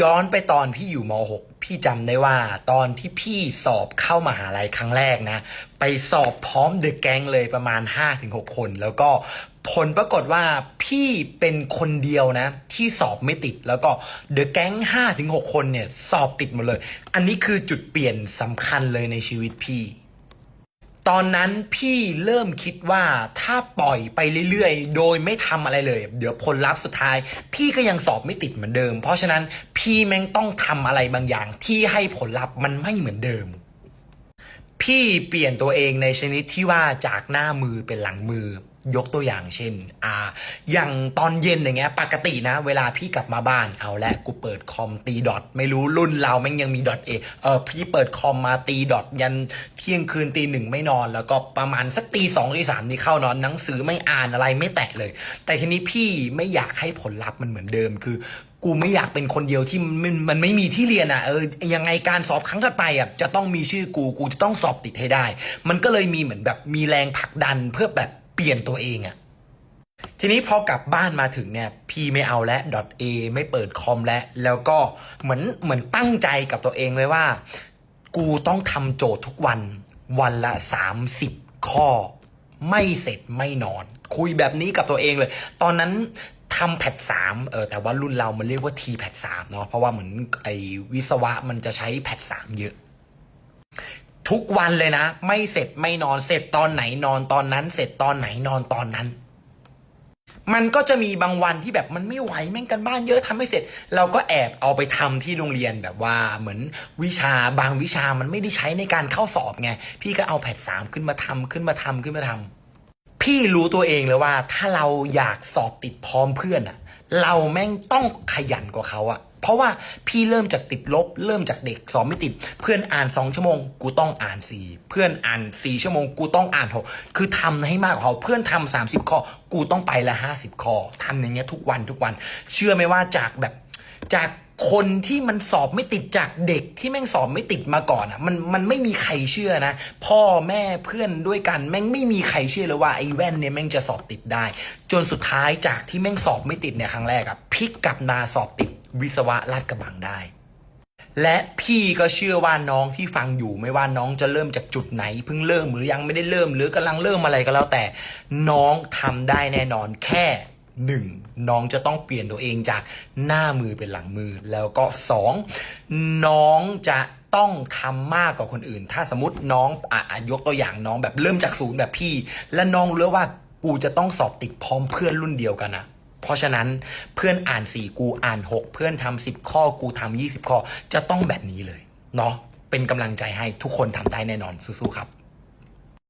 ย้อนไปตอนพี่อยู่ม .6 พี่จำได้ว่าตอนที่พี่สอบเข้ามหาลัยครั้งแรกนะ ไปสอบพร้อมเดอะแก๊งเลยประมาณ 5-6 คน แล้วก็ผลปรากฏว่าพี่เป็นคนเดียวนะ ที่สอบไม่ติดแล้วก็เดอะแก๊ง5-6 คนเนี่ย สอบติดหมดเลย อันนี้คือจุดเปลี่ยนสำคัญเลยในชีวิตพี่ ตอนนั้นพี่เริ่มคิดว่าถ้าปล่อยไปเรื่อยๆ โดยไม่ทำอะไรเลย เดี๋ยวผลลัพธ์สุดท้าย พี่ก็ยังสอบไม่ติดเหมือนเดิม เพราะฉะนั้นพี่แม่งต้องทำอะไรบางอย่างที่ให้ผลลัพธ์มันไม่เหมือนเดิม พี่เปลี่ยนตัวเองในชนิดที่ว่าจากหน้ามือเป็นหลังมือ ยกตัวอย่างเช่น อ่า อย่างตอนเย็นอย่างเงี้ย ปกตินะ เวลาพี่กลับมาบ้าน เอาละกูเปิดคอมตีดอทไม่รู้รุ่นเราแม่งยังมีดอทเอเออพี่เปิดคอมมาตีดอทยันเที่ยงคืนตีหนึ่งไม่นอน แล้วก็ประมาณสักตีสองตีสามนี่เข้านอนหนังสือไม่อ่านอะไรไม่แตะเลย แต่ทีนี้พี่ไม่อยากให้ผลลัพธ์มันเหมือนเดิมคือกูไม่อยากเป็นคนเดียวที่มันมันไม่มีที่เรียนอะเออยังไงการสอบครั้งถัดไปอะจะต้องมีชื่อกูกูจะต้องสอบติดให้ได้ มันก็เลยมีเหมือนแบบมีแรงผลักดันเพื่อแบบ เปลี่ยนตัวเองอะทีนี้พอกลับบ้านมาถึงเนี่ยพี่ไม่เอาแล้ว .a ไม่เปิดคอมแล้วแล้วก็เหมือนเหมือนตั้งใจกับตัวเองไว้ว่า กูต้องทำโจทย์ทุกวัน วันละ 30 ข้อ ไม่เสร็จไม่นอน คุยแบบนี้กับตัวเองเลย ตอนนั้นทำแพทสามเออแต่ว่ารุ่นเรามันเรียกว่า T แพทสามเนาะเพราะว่าเหมือนไอ้วิศวะมันจะใช้แพทสามเยอะ ทุกวันเลยนะ ไม่เสร็จไม่นอนเสร็จตอนไหนนอนตอนนั้น เสร็จตอนไหนนอนตอนนั้น มันก็จะมีบางวันที่แบบมันไม่ไหวแม่งกันบ้านเยอะทำไม่เสร็จ เราก็แอบเอาไปทำที่โรงเรียนแบบว่าเหมือนวิชาบางวิชามันไม่ได้ใช้ในการเข้าสอบไงพี่ก็เอาแพทสามขึ้นมาทำขึ้นมาทำขึ้นมาทำพี่รู้ตัวเองเลยว่า ถ้าเราอยากสอบติดพร้อมเพื่อนอะเราแม่งต้องขยันกว่าเขาอะ เพราะว่าพี่เริ่มจากติดลบ เริ่มจากเด็กสอบไม่ติด เพื่อนอ่านสองชั่วโมง กูต้องอ่านสี่เพื่อนอ่านสี่ชั่วโมง กูต้องอ่านหกคือทำให้มากกว่าเขาเพื่อนทำสามสิบข้อ กูต้องไปละห้าสิบข้อทำอย่างเงี้ยทุกวันทุกวัน เชื่อไหมว่าจากแบบจากคนที่มันสอบไม่ติดจากเด็กที่แม่งสอบไม่ติดมาก่อนอะมันมันไม่มีใครเชื่อนะ พ่อแม่เพื่อนด้วยกันแม่งไม่มีใครเชื่อเลยว่าไอ้แว่นเนี่ยแม่งจะสอบติดได้ จนสุดท้ายจากที่แม่งสอบไม่ติดเนี่ยครั้งแรกอะพลิกกลับมาสอบติด วิศวะลาดกระบังได้ และพี่ก็เชื่อว่าน้องที่ฟังอยู่ไม่ว่าน้องจะเริ่มจากจุดไหนเพิ่งเริ่มหรือยังไม่ได้เริ่มหรือกำลังเริ่มอะไรก็แล้วแต่ น้องทำได้แน่นอนแค่หนึ่งน้องจะต้องเปลี่ยนตัวเองจากหน้ามือเป็นหลังมือ แล้วก็สองน้องจะต้องทำมากกว่าคนอื่น ถ้าสมมติน้องอะยกตัวอย่างน้องแบบเริ่มจากศูนย์แบบพี่ และน้องรู้แล้วว่ากูจะต้องสอบติดพร้อมเพื่อนรุ่นเดียวกันนะ เพราะฉะนั้นเพื่อนอ่าน 4 กูอ่าน 6 เพื่อนทำ10 ข้อกูทำ20 ข้อ จะต้องแบบนี้เลย เนาะเป็นกำลังใจให้ทุกคนทำได้แน่นอนสู้ๆครับ